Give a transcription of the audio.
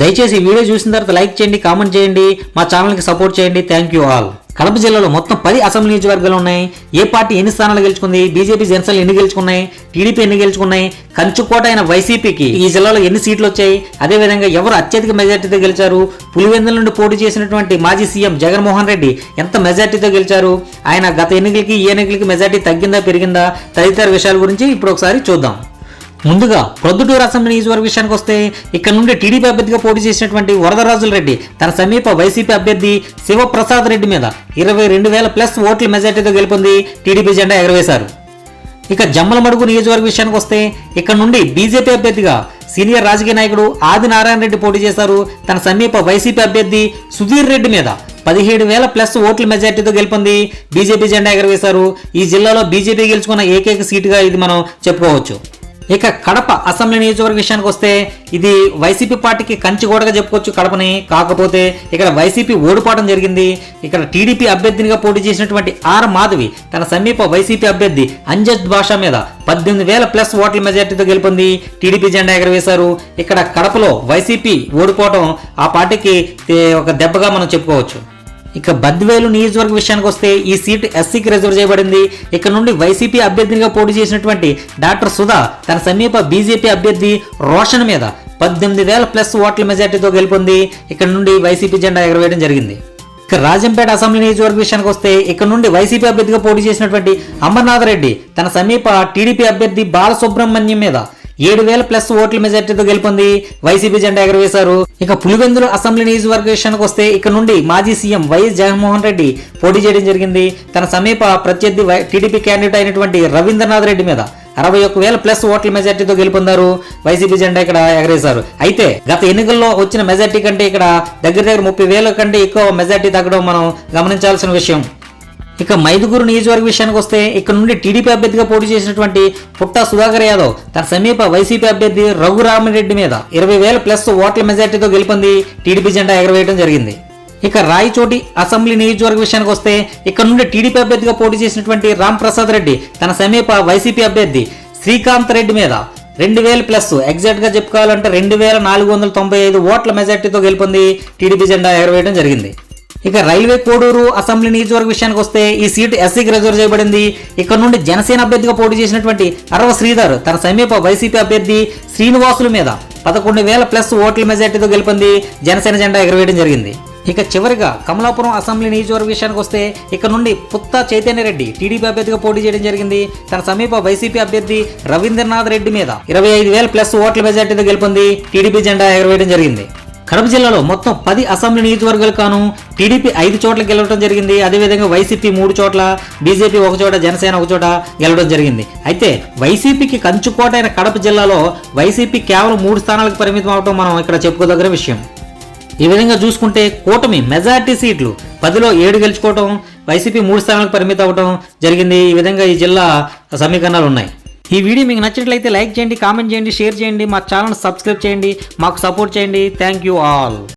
దయచేసి ఈ వీడియో చూసిన తర్వాత లైక్ చేయండి కామెంట్ చేయండి మా ఛానల్కి సపోర్ట్ చేయండి. థ్యాంక్ యూ ఆల్ కడప జిల్లాలో మొత్తం పది అసెంబ్లీ నియోజకవర్గాలు ఉన్నాయి. ఏ పార్టీ ఎన్ని స్థానాలు గెలుచుకుంది? బీజేపీ జనసేన ఎన్ని గెలుచుకున్నాయి? టీడీపీ ఎన్ని గెలుచుకున్నాయి? కంచుకోట అయిన వైసీపీకి ఈ జిల్లాలో ఎన్ని సీట్లు వచ్చాయి? అదేవిధంగా ఎవరు అత్యధిక మెజార్టీతో గెలిచారు? పులివెందుల నుండి పోటీ చేసినటువంటి మాజీ సీఎం జగన్మోహన్ రెడ్డి ఎంత మెజార్టీతో గెలిచారు? ఆయన గత ఎన్నికలకి ఈ ఎన్నికలకి మెజార్టీ తగ్గిందా పెరిగిందా? తదితర విషయాల గురించి ఇప్పుడు ఒకసారి చూద్దాం. ముందుగా ప్రొద్దుటూరు అసెంబ్లీ నియోజకవర్గ విషయానికి వస్తే ఇక్కడ నుండి టీడీపీ అభ్యర్థిగా పోటీ చేసినటువంటి వరదరాజుల రెడ్డి తన సమీప వైసీపీ అభ్యర్థి శివప్రసాద్ రెడ్డి మీద ఇరవై రెండు వేల ప్లస్ ఓట్ల మెజార్టీతో గెలుపొంది టీడీపీ జెండా ఎగరవేశారు. ఇక జమ్మలమడుగు నియోజకవర్గ విషయానికి వస్తే ఇక్కడ నుండి బీజేపీ అభ్యర్థిగా సీనియర్ రాజకీయ నాయకుడు ఆది నారాయణ రెడ్డి పోటీ చేశారు. తన సమీప వైసీపీ అభ్యర్థి సుధీర్ రెడ్డి మీద పదిహేడు వేల ప్లస్ ఓట్ల మెజార్టీతో గెలుపొంది బీజేపీ జెండా ఎగరవేశారు. ఈ జిల్లాలో బీజేపీ గెలుచుకున్న ఏకైక సీటుగా ఇది మనం చెప్పుకోవచ్చు. ఇక కడప అసెంబ్లీ నియోజకవర్గ విషయానికి వస్తే ఇది వైసీపీ పార్టీకి కంచిగోడగా చెప్పుకోవచ్చు కడపని. కాకపోతే ఇక్కడ వైసీపీ ఓడిపోవడం జరిగింది. ఇక్కడ టీడీపీ అభ్యర్థినిగా పోటీ చేసినటువంటి ఆర్ మాధవి తన సమీప వైసీపీ అభ్యర్థి అంజద్ భాష మీద పద్దెనిమిది వేల ప్లస్ ఓట్ల మెజార్టీతో గెలుపొంది టీడీపీ జెండా ఎగరవేశారు. ఇక్కడ కడపలో వైసీపీ ఓడిపోవడం ఆ పార్టీకి ఒక దెబ్బగా మనం చెప్పుకోవచ్చు. ఇక బద్వేలు నియోజకవర్గ విషయానికి వస్తే ఈ సీట్ ఎస్సీకి రిజర్వ్ చేయబడింది. ఇక్కడ నుండి వైసీపీ అభ్యర్థినిగా పోటీ చేసినటువంటి డాక్టర్ సుధా తన సమీప బీజేపీ అభ్యర్థి రోషన్ మీద పద్దెనిమిది వేల ప్లస్ ఓట్ల మెజార్టీతో గెలుపొంది. ఇక్కడ నుండి వైసీపీ జెండా ఎగరవేయడం జరిగింది. ఇక రాజంపేట అసెంబ్లీ నియోజకవర్గ విషయానికి వస్తే ఇక్కడ నుండి వైసీపీ అభ్యర్థిగా పోటీ చేసినటువంటి అమర్నాథ్ రెడ్డి తన సమీప టీడీపీ అభ్యర్థి బాలసుబ్రహ్మణ్యం మీద ఏడు వేల ప్లస్ ఓట్ల మెజార్టీతో గెలుపొంది వైసీపీ జెండా ఎగరవేశారు. ఇక పులివెందులు అసెంబ్లీ నియోజకవర్గ విషయానికి వస్తే ఇక్కడ నుండి మాజీ సీఎం వైఎస్ జగన్మోహన్ రెడ్డి పోటీ చేయడం జరిగింది. తన సమీప ప్రత్యర్థి వై- టీడీపీ క్యాండిడేట్ అయినటువంటి రవీంద్రనాథ్ రెడ్డి మీద అరవై ఒక్క వేల ప్లస్ ఓట్ల మెజార్టీతో గెలుపొందారు. వైసీపీ జెండా ఇక్కడ ఎగరేశారు. అయితే గత ఎన్నికల్లో వచ్చిన మెజార్టీ కంటే ఇక్కడ దగ్గర దగ్గర ముప్పై వేల కంటే ఎక్కువ మెజార్టీ తగ్గడం మనం గమనించాల్సిన విషయం. ఇక మైదుగురు నియోజకవర్గ విషయానికి వస్తే ఇక్కడ నుండి టీడీపీ అభ్యర్థిగా పోటీ చేసినటువంటి పుట్టా సుధాకర్ యాదవ్ తన సమీప వైసీపీ అభ్యర్థి రఘురామిరెడ్డి మీద ఇరవై వేల ప్లస్ ఓట్ల మెజార్టీతో గెలుపొంది టీడీపీ జెండా ఎగరవేయడం జరిగింది. ఇక రాయచోటి అసెంబ్లీ నియోజకవర్గ విషయానికి వస్తే ఇక్కడ నుండి టీడీపీ అభ్యర్థిగా పోటీ చేసినటువంటి రామ్ ప్రసాద్ రెడ్డి తన సమీప వైసీపీ అభ్యర్థి శ్రీకాంత్ రెడ్డి మీద రెండు వేల ప్లస్ ఎగ్జాక్ట్గా చెప్పుకోవాలంటే రెండు వేల నాలుగు వందల తొంభై ఐదు ఓట్ల మెజార్టీతో గెలుపొంది టీడీపీ జెండా ఎగరవేయడం జరిగింది. ఇక రైల్వే కోడూరు అసెంబ్లీ నియోజకవర్గ విషయానికి వస్తే ఈ సీటు ఎస్సీకి రిజర్వ్ చేయబడింది. ఇక్కడ నుండి జనసేన అభ్యర్థిగా పోటీ చేసినటువంటి అరవ శ్రీధర్ తన సమీప వైసీపీ అభ్యర్థి శ్రీనివాసుల మీద పదకొండు వేల ప్లస్ ఓట్ల మెజార్టీతో గెలుపొంది జనసేన జెండా ఎగరవేయడం జరిగింది. ఇక చివరిగా కమలాపురం అసెంబ్లీ నియోజకవర్గ విషయానికి వస్తే ఇక్కడ నుండి పుత్తా చైతన్య రెడ్డి టీడీపీ అభ్యర్థిగా పోటీ చేయడం జరిగింది. తన సమీప వైసీపీ అభ్యర్థి రవీంద్రనాథ్ రెడ్డి మీద ఇరవై ఐదు వేల ప్లస్ ఓట్ల మెజార్టీతో గెలుపొంది టీడీపీ జెండా ఎగరవేయడం జరిగింది. కడప జిల్లాలో మొత్తం పది అసెంబ్లీ నియోజకవర్గాలు కాను టీడీపీ ఐదు చోట్ల గెలవడం జరిగింది. అదేవిధంగా వైసీపీ మూడు చోట్ల బీజేపీ ఒక చోట జనసేన ఒక చోట గెలవడం జరిగింది. అయితే వైసీపీకి కంచుకోట అయిన కడప జిల్లాలో వైసీపీ కేవలం మూడు స్థానాలకు పరిమితం అవడం మనం ఇక్కడ చెప్పుకోదగిన విషయం. ఈ విధంగా చూసుకుంటే కూటమి మెజార్టీ సీట్లు పదిలో ఏడు గెలుచుకోవడం వైసీపీ మూడు స్థానాలకు పరిమితం అవడం జరిగింది. ఈ విధంగా ఈ జిల్లా సమీకరణాలు ఉన్నాయి ఈ వీడియో మీకు నచ్చినట్లయితే లైక్ చేయండి కామెంట్ చేయండి షేర్ చేయండి మా ఛానల్ సబ్స్క్రైబ్ చేయండి మాకు సపోర్ట్ చేయండి. Thank you all